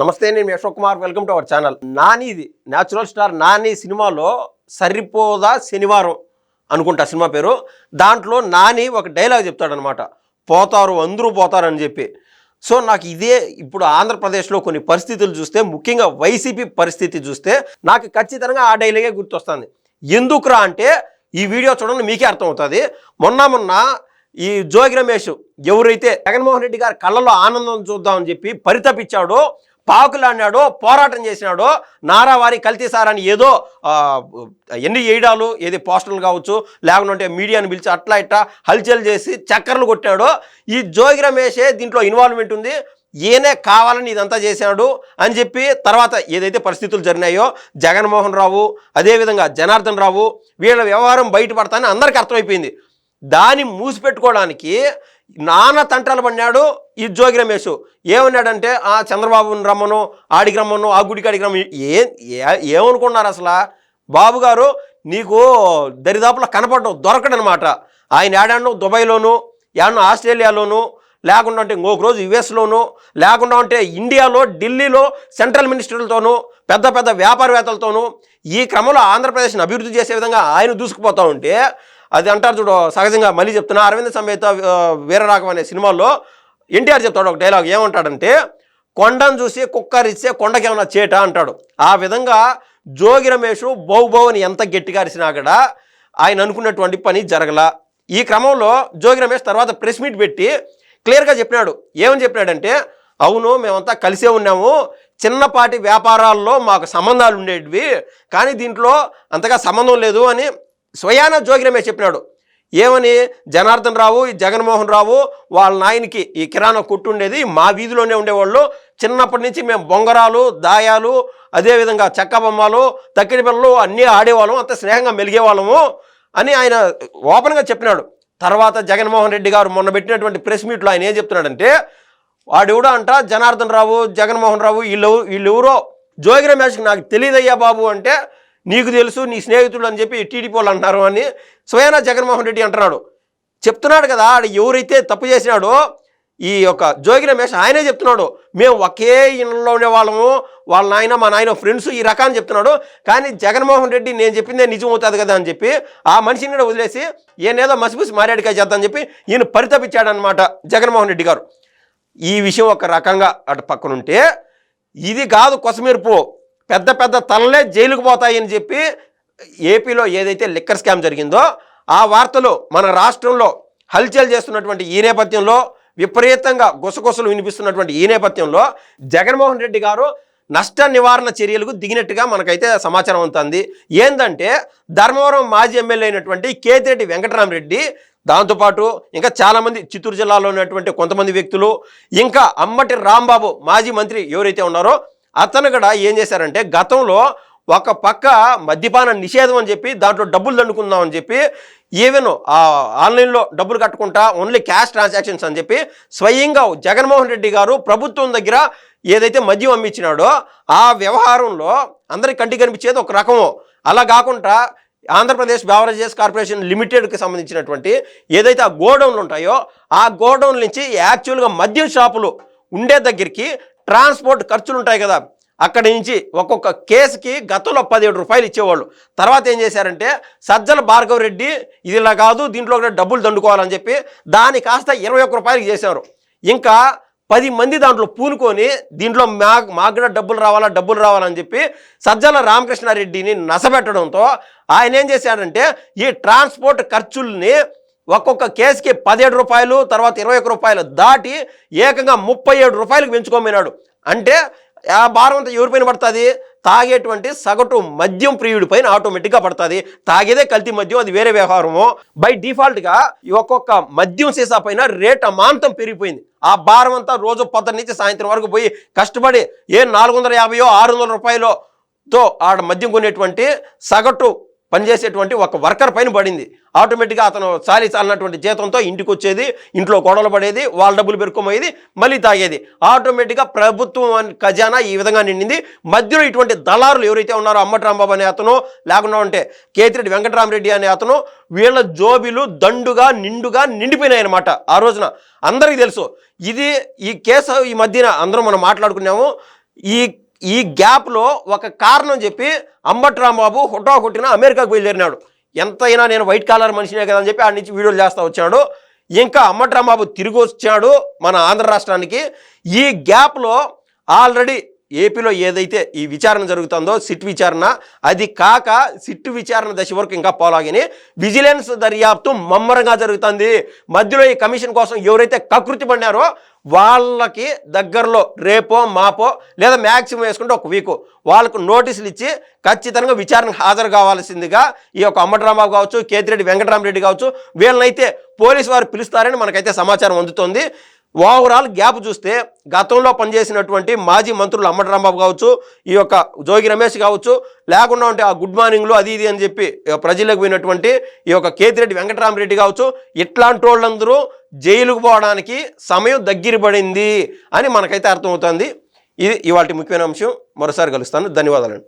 నమస్తే నేను మీ Kumar. Welcome to our channel. నానిది natural star Nani సినిమాలో సరిపోదా శనివారం అనుకుంటా సినిమా పేరు. దాంట్లో నాని ఒక డైలాగ్ చెప్తాడనమాట. పోతారు అందరూ పోతారని చెప్పి. సో నాకు ఇదే ఇప్పుడు ఆంధ్రప్రదేశ్లో కొన్ని పరిస్థితులు చూస్తే ముఖ్యంగా వైసీపీ పరిస్థితి చూస్తే నాకు ఖచ్చితంగా ఆ డైలాగే గుర్తొస్తుంది. ఎందుకురా అంటే ఈ వీడియో చూడండి మీకే అర్థమవుతుంది. మొన్న మొన్న ఈ జోగి రమేష్ ఎవరైతే జగన్మోహన్ రెడ్డి గారి కళ్ళలో ఆనందం చూద్దామని చెప్పి పరితపించాడో పాకులాడినాడో పోరాటం చేసినాడో నారావారి కల్తీ సారని ఏదో ఎన్ని వేయడాలు ఏది పోస్టర్లు కావచ్చు లేకుంటే మీడియాని పిలిచి అట్లా ఇట్లా హల్చల్ చేసి చక్కర్లు కొట్టాడో ఈ జోగి రమేషే దీంట్లో ఇన్వాల్వ్మెంట్ ఉంది ఈయనే కావాలని ఇదంతా చేశాడు అని చెప్పి తర్వాత ఏదైతే పరిస్థితులు జరిగినాయో జగన్మోహన్ రావు అదేవిధంగా జనార్దన్ రావు వీళ్ళ వ్యవహారం బయటపడతానని అందరికీ అర్థమైపోయింది. దాన్ని మూసిపెట్టుకోవడానికి నాన్న తంటాలు పడినాడు ఈ జోగి రమేష్. ఏమన్నాడంటే ఆ చంద్రబాబుని రమ్మను ఆడికి రమ్మను ఆ గుడికి ఆడికి రమ్మను ఏ ఏమనుకున్నారు అసలు? బాబు గారు నీకు దరిదాపులో కనపడడం దొరకడనమాట. ఆయన ఏడాను దుబాయ్లోను ఏడనో ఆస్ట్రేలియాలోను లేకుండా అంటే ఇంకొక రోజు యుఎస్లోను లేకుండా ఉంటే ఇండియాలో ఢిల్లీలో సెంట్రల్ మినిస్టర్లతోనూ పెద్ద పెద్ద వ్యాపారవేత్తలతోనూ ఈ క్రమంలో ఆంధ్రప్రదేశ్ని అభివృద్ధి చేసే విధంగా ఆయన దూసుకుపోతూ ఉంటే అది అంటారు చూడు సహజంగా మళ్ళీ చెప్తున్నా అరవింద సమేత వీరరాఘవ అనే సినిమాల్లో ఎన్టీఆర్ చెప్తాడు ఒక డైలాగ్ ఏమంటాడంటే కొండను చూసి కుక్కరిస్తే కొండకేమన్నా చేట అంటాడు. ఆ విధంగా జోగి రమేష్ బౌ బౌ అని ఎంత గట్టిగా అరిసినా కూడా ఆయన అనుకున్నటువంటి పని జరగలా. ఈ క్రమంలో జోగి రమేష్ తర్వాత ప్రెస్ మీట్ పెట్టి క్లియర్గా చెప్పినాడు. ఏమని చెప్పినాడంటే అవును మేమంతా కలిసే ఉన్నాము. చిన్నపాటి వ్యాపారాల్లో మాకు సంబంధాలు ఉండేటివి. కానీ దీంట్లో అంతగా సంబంధం లేదు అని స్వయాన జోగి చెప్పినాడు. ఏమని? జనార్దన్ రావు ఈ జగన్మోహన్ రావు వాళ్ళ నాయనకి ఈ కిరాణా కొట్టు ఉండేది మా వీధిలోనే ఉండేవాళ్ళు. చిన్నప్పటి నుంచి మేము బొంగరాలు దాయాలు అదేవిధంగా చెక్క బొమ్మలు తక్కిడి పిల్లలు అన్నీ ఆడేవాళ్ళము అంత స్నేహంగా మెలిగేవాళ్ళము అని ఆయన ఓపెన్గా చెప్పినాడు. తర్వాత జగన్మోహన్ రెడ్డి గారు మొన్న పెట్టినటువంటి ప్రెస్ మీట్లో ఆయన ఏం చెప్తున్నాడంటే వాడెవడో అంట జనార్దన్ రావు జగన్మోహన్ రావు వీళ్ళు వీళ్ళెవరో జోగి రమేష్కి నాకు తెలియదయ్యా బాబు అంటే నీకు తెలుసు నీ స్నేహితుడు అని చెప్పి టీడీపీ వాళ్ళు అంటారు అని స్వయానా జగన్మోహన్ రెడ్డి అంటున్నాడు. చెప్తున్నాడు కదా ఆడ ఎవరైతే తప్పు చేసినాడో ఈ యొక్క జోగి రమేష్ ఆయనే చెప్తున్నాడు. మేము ఒకే ఇళ్ళలో ఉండేవాళ్ళము వాళ్ళ నాయన మా నాయన ఫ్రెండ్స్ ఈ రకాన్ని చెప్తున్నాడు. కానీ జగన్మోహన్ రెడ్డి నేను చెప్పిందే నిజం అవుతుంది కదా అని చెప్పి ఆ మనిషిని కూడా వదిలేసి ఏనేదో మసిపూసి మారేడుకాయ చేద్దామని చెప్పి ఈయన పరితపించాడనమాట జగన్మోహన్ రెడ్డి గారు. ఈ విషయం ఒక రకంగా అటు పక్కనుంటే ఇది కాదు కొసమెరుపు. పెద్ద పెద్ద తలలే జైలుకు పోతాయని చెప్పి ఏపీలో ఏదైతే లిక్కర్ స్కామ్ జరిగిందో ఆ వార్తలు మన రాష్ట్రంలో హల్చల్ చేస్తున్నటువంటి ఈ నేపథ్యంలో విపరీతంగా గుసగుసలు వినిపిస్తున్నటువంటి ఈ నేపథ్యంలో జగన్మోహన్ రెడ్డి గారు నష్ట నివారణ చర్యలకు దిగినట్టుగా మనకైతే సమాచారం అవుతుంది ఏంటంటే ధర్మవరం మాజీ ఎమ్మెల్యే అయినటువంటి కేతిరెడ్డి వెంకటరామరెడ్డి దాంతోపాటు ఇంకా చాలామంది చిత్తూరు జిల్లాలో ఉన్నటువంటి కొంతమంది వ్యక్తులు ఇంకా అమ్మటి రాంబాబు మాజీ మంత్రి ఎవరైతే ఉన్నారో అతను కూడా ఏం చేశారంటే గతంలో ఒక పక్క మద్యపాన నిషేధం అని చెప్పి దాంట్లో డబ్బులు దండుకుందాం అని చెప్పి ఈవెన్ ఆన్లైన్లో డబ్బులు కట్టుకుంటా ఓన్లీ క్యాష్ ట్రాన్సాక్షన్స్ అని చెప్పి స్వయంగా జగన్మోహన్ రెడ్డి గారు ప్రభుత్వం దగ్గర ఏదైతే మద్యం అమ్మించినాడో ఆ వ్యవహారంలో అందరికి కంటికి కనిపించేది ఒక రకము. అలా కాకుండా ఆంధ్రప్రదేశ్ బెవరేజెస్ కార్పొరేషన్ లిమిటెడ్కి సంబంధించినటువంటి ఏదైతే ఆ గోడౌన్లు ఉంటాయో ఆ గోడౌన్ నుంచి యాక్చువల్గా మద్యం షాపులు ఉండే దగ్గరికి ట్రాన్స్పోర్ట్ ఖర్చులు ఉంటాయి కదా. అక్కడి నుంచి ఒక్కొక్క కేసుకి గతంలో పదిహేడు రూపాయలు ఇచ్చేవాళ్ళు. తర్వాత ఏం చేశారంటే సజ్జల భార్గవ రెడ్డి ఇది ఇలా కాదు దీంట్లో కూడా డబ్బులు దండుకోవాలని చెప్పి దాన్ని కాస్త ఇరవై ఒక్క రూపాయలకి చేశారు. ఇంకా పది మంది దాంట్లో పూనుకొని దీంట్లో మా మాకు కూడా డబ్బులు రావాలా డబ్బులు రావాలని చెప్పి సజ్జల రామకృష్ణారెడ్డిని నసబెట్టడంతో ఆయన ఏం చేశాడంటే ఈ ట్రాన్స్పోర్ట్ ఖర్చుల్ని ఒక్కొక్క కేసుకి పదిహేడు రూపాయలు తర్వాత ఇరవై ఒక్క రూపాయలు దాటి ఏకంగా ముప్పై ఏడు రూపాయలకు పెంచుకోమన్నాడు. అంటే ఆ భారం అంతా ఎవరిపైన పడుతుంది? తాగేటువంటి సగటు మద్యం ప్రియుడి పైన ఆటోమేటిక్గా పడుతుంది. తాగేదే కల్తీ మద్యం అది వేరే వ్యవహారము. బై డిఫాల్ట్గా ఒక్కొక్క మద్యం సీసా పైన రేట్ అమాంతం పెరిగిపోయింది. ఆ భారం అంతా రోజు పొద్దున్న నుంచి సాయంత్రం వరకు పోయి కష్టపడి ఏ నాలుగు వందల యాభైయో ఆరు వందల రూపాయలో తో ఆడ మద్యం కొనేటువంటి సగటు పనిచేసేటువంటి ఒక వర్కర్ పైన పడింది. ఆటోమేటిక్గా అతను చాలి చాలినటువంటి జీతంతో ఇంటికి వచ్చేది ఇంట్లో గొడవలు పడేది వాళ్ళ డబ్బులు పెరుకోమయ్యేది మళ్ళీ తాగేది. ఆటోమేటిక్గా ప్రభుత్వం ఖజానా ఈ విధంగా నిండింది. మధ్యలో ఇటువంటి దళారులు ఎవరైతే ఉన్నారో అమ్మటి రాంబాబు అనే అతను లేకుండా ఉంటే కేతిరెడ్డి వెంకటరామరెడ్డి అనే అతను వీళ్ళ జోబీలు దండుగా నిండుగా నిండిపోయినాయన్నమాట ఆ రోజున. అందరికీ తెలుసు. ఇది ఈ కేసు ఈ మధ్యన అందరం మనం మాట్లాడుకున్నాము. ఈ ఈ గ్యాప్లో ఒక కారణం చెప్పి అంబట్ రాంబాబు హుటా కొట్టిన అమెరికాకు బయలుదేరినాడు. ఎంతైనా నేను వైట్ కాలర్ మనిషినే కదా అని చెప్పి ఆడి నుంచి వీడియోలు చేస్తూ వచ్చాడు. ఇంకా అంబట్ రాంబాబు తిరిగి వచ్చాడు మన ఆంధ్ర రాష్ట్రానికి. ఈ గ్యాప్లో ఆల్రెడీ ఏపీలో ఏదైతే ఈ విచారణ జరుగుతుందో సిట్ విచారణ అది కాక సిట్ విచారణ దశ వరకు ఇంకా పోలాగని. విజిలెన్స్ దర్యాప్తు మమ్మరంగా జరుగుతుంది. మధ్యలో ఈ కమిషన్ కోసం ఎవరైతే కకృతి పడినారో వాళ్ళకి దగ్గరలో రేపో మాపో లేదా మ్యాక్సిమం వేసుకుంటే ఒక వీకు వాళ్ళకు నోటీసులు ఇచ్చి ఖచ్చితంగా విచారణకు హాజరు కావాల్సిందిగా ఈ యొక్క అమ్మటరాంబాబు కావచ్చు కేతిరెడ్డి వెంకటరామరెడ్డి కావచ్చు వీళ్ళనైతే పోలీసు వారు పిలుస్తారని మనకైతే సమాచారం అందుతోంది. ఓవరాల్ గ్యాప్ చూస్తే గతంలో పనిచేసినటువంటి మాజీ మంత్రులు అమ్మటి రాంబాబు కావచ్చు ఈ యొక్క జోగి రమేష్ కావచ్చు లేకుండా ఉంటే ఆ గుడ్ మార్నింగ్లు అది ఇది అని చెప్పి ప్రజలకు పోయినటువంటి ఈ యొక్క కేతిరెడ్డి వెంకటరామరెడ్డి కావచ్చు ఇట్లాంటి వాళ్ళందరూ జైలుకు పోవడానికి సమయం దగ్గర పడింది అని మనకైతే అర్థమవుతుంది. ఇది ఇవాటి ముఖ్యమైన అంశం. మరోసారి కలుస్తాను. ధన్యవాదాలండి.